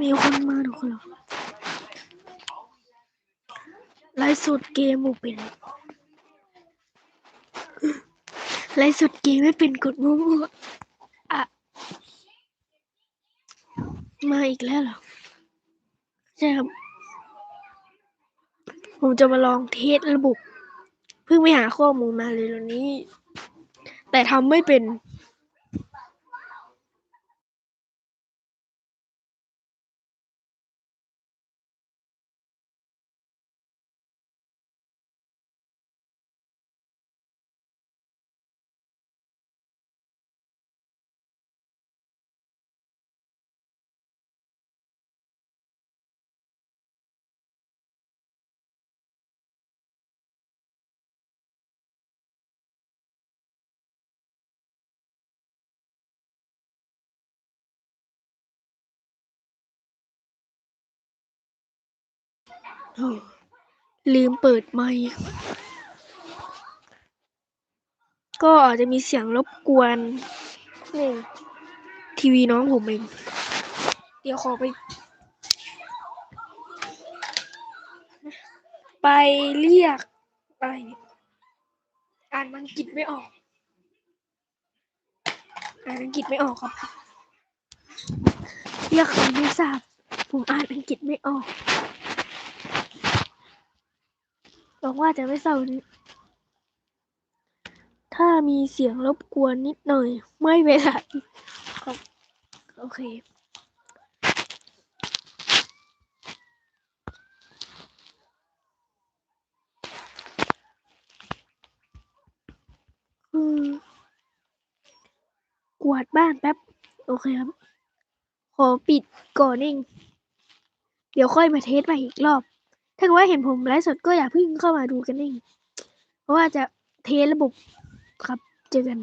มีคนมาทุกคนหรอไลฟ์สดเกมบ่เป็นไลฟ์สดเกมไม่เป็นกดมั่วๆอะมาอีกแล้วเหรอใช่ครับผมจะมาลองเทสระบบ เพิ่งไปหาข้อมูลมาเลยวันนี้ แต่ทำไม่เป็น ลืมเปิดไมค์ก็อาจจะมีเสียงรบกวนนี่ทีวีน้องผมเอง เดี๋ยวขอไป ไปเรียกอะไรเนี่ยอ่านอังกฤษไม่ออกอ่านอังกฤษไม่ออกครับเรียกใครไม่ทราบผมอ่านอังกฤษไม่ออก หวังว่าจะไม่เศร้านี้ถ้ามีเสียงรบกวนนิดหน่อย ไม่เป็นไรโอเคอืมกวาดบ้านแป๊บ โอเคครับ ขอปิดก่อนเอง เดี๋ยวค่อยมาเทสใหม่อีกรอบ ถ้าเกิดว่าเห็นผมไลฟ์สดก็อย่าเพิ่งเข้ามาดูกันเองเพราะว่าจะเทระบบครับเจอกัน